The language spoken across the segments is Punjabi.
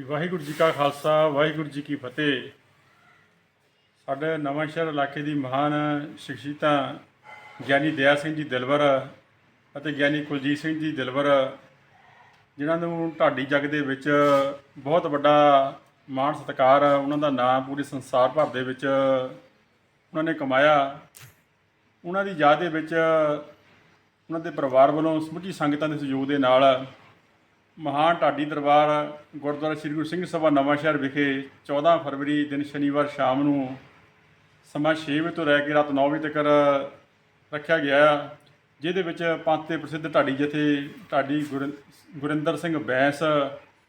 ਜੀ ਵਾਹਿਗੁਰੂ ਜੀ ਕਾ ਖਾਲਸਾ, ਵਾਹਿਗੁਰੂ ਜੀ ਕੀ ਫਤਿਹ। ਸਾਡੇ ਨਵਾਂਸ਼ਹਿਰ ਇਲਾਕੇ ਦੀ ਮਹਾਨ ਸ਼ਖਸੀਅਤਾਂ ਗਿਆਨੀ ਦਇਆ ਸਿੰਘ ਜੀ ਦਿਲਵਰ ਅਤੇ ਗਿਆਨੀ ਕੁਲਜੀਤ ਸਿੰਘ ਜੀ ਦਿਲਵਰ, ਜਿਨ੍ਹਾਂ ਨੂੰ ਢਾਡੀ ਜੱਗ ਦੇ ਵਿੱਚ ਬਹੁਤ ਵੱਡਾ ਮਾਣ ਸਤਿਕਾਰ, ਉਹਨਾਂ ਦਾ ਨਾਮ ਪੂਰੇ ਸੰਸਾਰ ਭਰ ਦੇ ਵਿੱਚ ਉਹਨਾਂ ਨੇ ਕਮਾਇਆ। ਉਹਨਾਂ ਦੀ ਯਾਦ ਦੇ ਵਿੱਚ ਉਹਨਾਂ ਦੇ ਪਰਿਵਾਰ ਵੱਲੋਂ ਸਮੁੱਚੀ ਸੰਗਤਾਂ ਦੇ ਸਹਿਯੋਗ ਦੇ ਨਾਲ ਮਹਾਨ ਢਾਡੀ ਦਰਬਾਰ ਗੁਰਦੁਆਰਾ ਸ੍ਰੀ ਗੁਰੂ ਸਿੰਘ ਸਭਾ ਨਵਾਂਸ਼ਹਿਰ ਵਿਖੇ 14 ਫਰਵਰੀ ਦਿਨ ਸ਼ਨੀਵਾਰ ਸ਼ਾਮ ਨੂੰ ਸਮਾਂ 6 ਵਜੇ ਤੋਂ ਲੈ ਕੇ ਰਾਤ 9 ਵਜੇ ਤੱਕ ਰੱਖਿਆ ਗਿਆ ਜਿਹਦੇ ਵਿੱਚ ਪੰਥ ਦੇ ਪ੍ਰਸਿੱਧ ਢਾਡੀ ਜਥੇ ਢਾਡੀ ਗੁਰਿੰ- ਗੁਰਿੰਦਰ ਸਿੰਘ ਬੈਂਸ,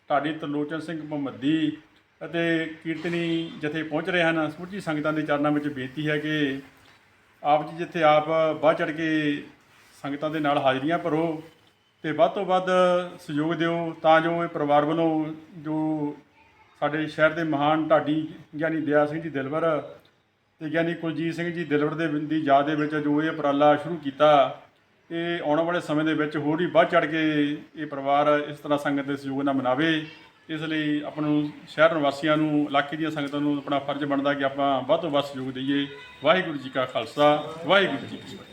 ਢਾਡੀ ਤਰਲੋਚਨ ਸਿੰਘ ਮੁਹੰਮਦੀ ਅਤੇ ਕੀਰਤਨੀ ਜਥੇ ਪਹੁੰਚ ਰਹੇ ਹਨ। ਸਮੁੱਚੀ ਸੰਗਤਾਂ ਦੇ ਚਰਨਾਂ ਵਿੱਚ ਬੇਨਤੀ ਹੈ ਕਿ ਆਪ ਜੀ ਜਿੱਥੇ ਆਪ ਬਾਹ ਚੜ ਕੇ ਸੰਗਤਾਂ ਦੇ ਨਾਲ ਹਾਜ਼ਰੀਆਂ ਭਰੋ। ਤੇ ਵੱਧ ਤੋਂ ਵੱਧ ਸਹਿਯੋਗ ਦਿਓ ਤਾਂ ਜੋ ਇਹ ਪਰਿਵਾਰ ਵੱਲੋਂ ਜੋ ਸਾਡੇ ਸ਼ਹਿਰ ਦੇ ਮਹਾਨ ਢਾਡੀ ਗਿਆਨੀ ਦਇਆ ਸਿੰਘ ਜੀ ਦਿਲਵਰ ਤੇ ਗਿਆਨੀ ਕੁਲਜੀਤ ਸਿੰਘ ਜੀ ਦਿਲਵਰ ਦੇ ਦੀ ਯਾਦ ਦੇ ਵਿੱਚ ਜੋ ਇਹ ਉਪਰਾਲਾ ਸ਼ੁਰੂ ਕੀਤਾ, ਇਹ ਆਉਣ ਵਾਲੇ ਸਮੇਂ ਦੇ ਵਿੱਚ ਹੋਰ ਵੀ ਵੱਧ ਚੜ ਕੇ ਇਹ ਪਰਿਵਾਰ ਇਸ ਤਰ੍ਹਾਂ ਸੰਗਤ ਦੇ ਸਹਿਯੋਗ ਨਾਲ ਮਨਾਵੇ, ਇਸ ਲਈ ਆਪਾਂ ਨੂੰ ਸ਼ਹਿਰ ਨਿਵਾਸੀਆਂ ਨੂੰ, ਇਲਾਕੇ ਦੀਆਂ ਸੰਗਤਾਂ ਨੂੰ ਆਪਣਾ ਫਰਜ਼ ਬਣਦਾ ਕਿ ਆਪਾਂ ਵੱਧ ਤੋਂ ਵੱਧ ਸਹਿਯੋਗ ਦਈਏ। ਵਾਹਿਗੁਰੂ ਜੀ ਕਾ ਖਾਲਸਾ, ਵਾਹਿਗੁਰੂ ਜੀ ਕੀ ਫਤਿਹ।